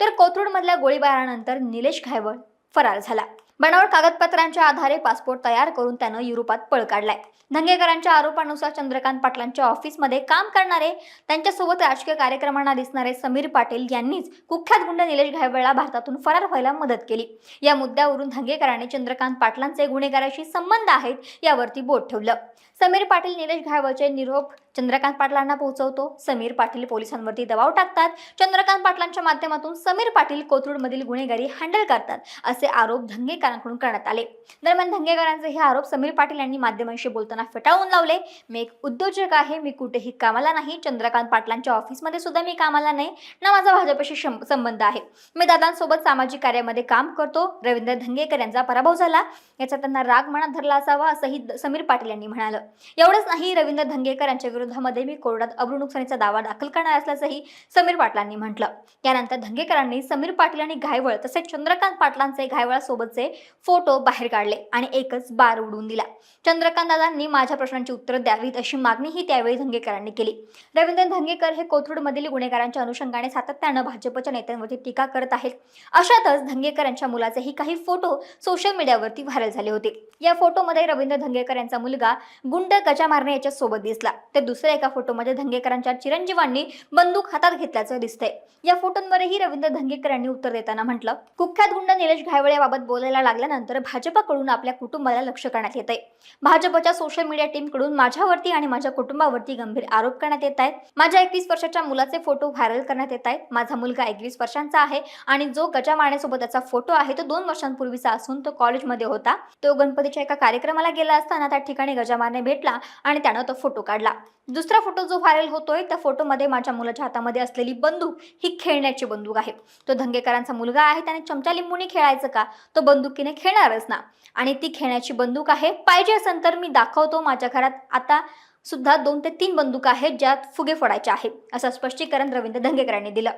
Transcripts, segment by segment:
तर कोथरूडमधल्या गोळीबारानंतर निलेश घायवळ फरार झाला. बनावट कागदपत्रांच्या आधारे पासपोर्ट तयार करून त्यानं युरोपात पळ काढलाय. धंगेकरांच्या आरोपानुसार चंद्रकांत पाटलांच्या ऑफिसमध्ये काम करणारे त्यांच्यासोबत राजकीय कार्यक्रमांना दिसणारे समीर पाटील यांनीच कुख्यात गुंड निलेश घायवळला भारतातून फरार व्हायला मदत केली. या मुद्द्यावरून धंगेकरांनी चंद्रकांत पाटलांचे गुन्हेगाराशी संबंध आहेत यावरती बोट ठेवलं. समीर पाटील निलेश घायवळचे निरोप चंद्रकांत पाटलांना पोहोचवतो. समीर पाटील पोलिसांवरती दबाव टाकतात. चंद्रकांत पाटलांच्या माध्यमातून समीर पाटील कोथरूडमधील गुन्हेगारी हँडल करतात असे आरोप धंगेकर धंगेकरांकडून करण्यात आले. दरम्यान धंगेकरांचे हे आरोप समीर पाटील यांनी माध्यमांशी बोलताना फेटाळून लावले. मी एक उद्योजक आहे मी कुठेही कामाला नाही चंद्रकांत पाटलांच्या ऑफिसमध्ये सुद्धा मी कामाला नाही ना माझा भाजपशी संबंध आहे. मी दादांसोबत सामाजिक कार्यामध्ये काम करतो. रवींद्र धंगेकर यांचा पराभव झाला. याचा त्यांना राग मनात धरला असावा असंही समीर पाटील यांनी म्हणालं. एवढंच नाही रवींद्र धंगेकर यांच्या विरोधामध्ये मी कोर्टात अब्रू नुकसानीचा दावा दाखल करणार असल्याचंही समीर पाटलांनी म्हटलं. त्यानंतर धंगेकरांनी समीर पाटील आणि घायवळ तसेच चंद्रकांत पाटलांचे घायवळासोबतचे फोटो बाहेर काढले आणि एकच बार उडून दिला. चंद्रकांत दादांनी माझ्या प्रश्नांची उत्तरं द्यावीत अशी मागणीही त्यावेळी धंगेकरांनी केली. रवींद्र धंगेकर हे कोथरूडमधील गुन्हेगारांच्या अनुषंगाने सातत्यानं भाजपच्या नेत्यांवरती टीका करत आहेत. अशातच धंगेकर यांच्या मुलाचेही काही फोटो सोशल मीडियावरती व्हायरल झाले होते. या फोटोमध्ये रवींद्र धंगेकर यांचा मुलगा गुंड गजा मारणे याच्या सोबत दिसला. तर दुसऱ्या एका फोटोमध्ये धंगेकरांच्या चिरंजीवांनी बंदूक हातात घेतल्याचं दिसतंय. या फोटोंवरही रवींद्र धंगेकर यांनी उत्तर देताना म्हटलं कुख्यात गुंड निलेश घायवळ याबाबत बोलायला लागल्यानंतर भाजपकडून आपल्या कुटुंबाला लक्ष करण्यात येत आहे भाजपच्या सोशल मीडिया टीमकडून माझ्यावरती आणि माझ्या कुटुंबावरती गंभीर आरोप करण्यात येत आहेत. माझ्या एकवीस वर्षाच्या मुलाचे फोटो व्हायरल करण्यात येत आहेत. माझा मुलगा एकवीस वर्षांचा आहे आणि जो गजा मारण्यासोबत त्याचा फोटो आहे तो दोन वर्षांपूर्वीचा असून तो कॉलेजमध्ये होता. तो गणपतीच्या एका कार्यक्रमाला गेला असताना त्या ठिकाणी गजा मारणे भेटला आणि त्यानं तो फोटो काढला. दुसरा फोटो जो व्हायरल होतोय त्या फोटोमध्ये माझ्या मुलाच्या हातामध्ये असलेली बंदूक ही खेळण्याची बंदूक आहे. तो धंगेकरांचा मुलगा आहे त्याने चमचा लिंबूने खेळायचं का? तो बंदुकीने खेळणारच ना. आणि ती खेळण्याची बंदूक आहे. पाहिजे असेल तर मी दाखवतो माझ्या घरात. आता सुद्धा दोन ते तीन बंदूक आहेत ज्यात फुगे फोडायचे आहे असं स्पष्टीकरण रवींद्र धंगेकरांनी दिलं.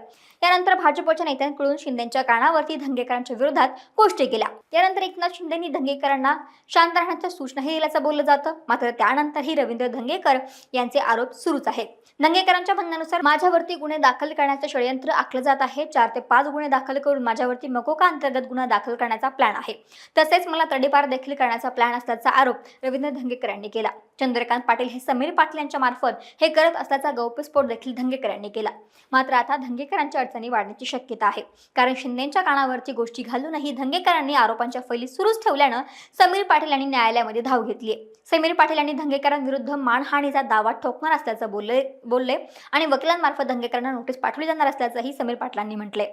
त्यानंतर भाजपच्या नेत्यांकडून शिंदेच्या कानावरती धंगेकरांच्या विरोधात गोष्टी केल्या. त्यानंतर एकनाथ शिंदेनी धंगेकरांना शांत राहण्याच्या सूचनाही दिल्याचं बोललं जातं. मात्र त्यानंतरही रवींद्र धंगेकर यांचे आरोप सुरूच आहेत. धंगेकरांच्या म्हणण्यानुसार माझ्यावरती गुन्हे दाखल करण्याचं षडयंत्र आखलं जात आहे. चार ते पाच गुन्हे दाखल करून माझ्यावरती मकोका अंतर्गत गुन्हा दाखल करण्याचा प्लॅन आहे. तसेच मला तडीपार देखील करण्याचा प्लॅन असल्याचा आरोप रवींद्र धंगेकर यांनी केला. चंद्रकांत पाटील हे समीर पाटील यांच्या मार्फत हे करत असल्याचा गौप्यस्फोट देखील धंगेकर यांनी केला. मात्र आता धंगेकरांच्या अडचणी वाढण्याची शक्यता आहे. कारण शिंदेच्या कानावरती गोष्टी घालूनही धंगेकरांनी आरोपांच्या फैली सुरूच ठेवल्यानं समीर पाटील यांनी न्यायालयामध्ये धाव घेतली समीर पाटील यांनी धंगेकरांविरुद्ध मानहानीचा दावा ठोकणार असल्याचं बोलले बोलले आणि वकिलांमार्फत धंगेकरांना नोटीस पाठवली जाणार असल्याचंही समीर पाटलांनी म्हटले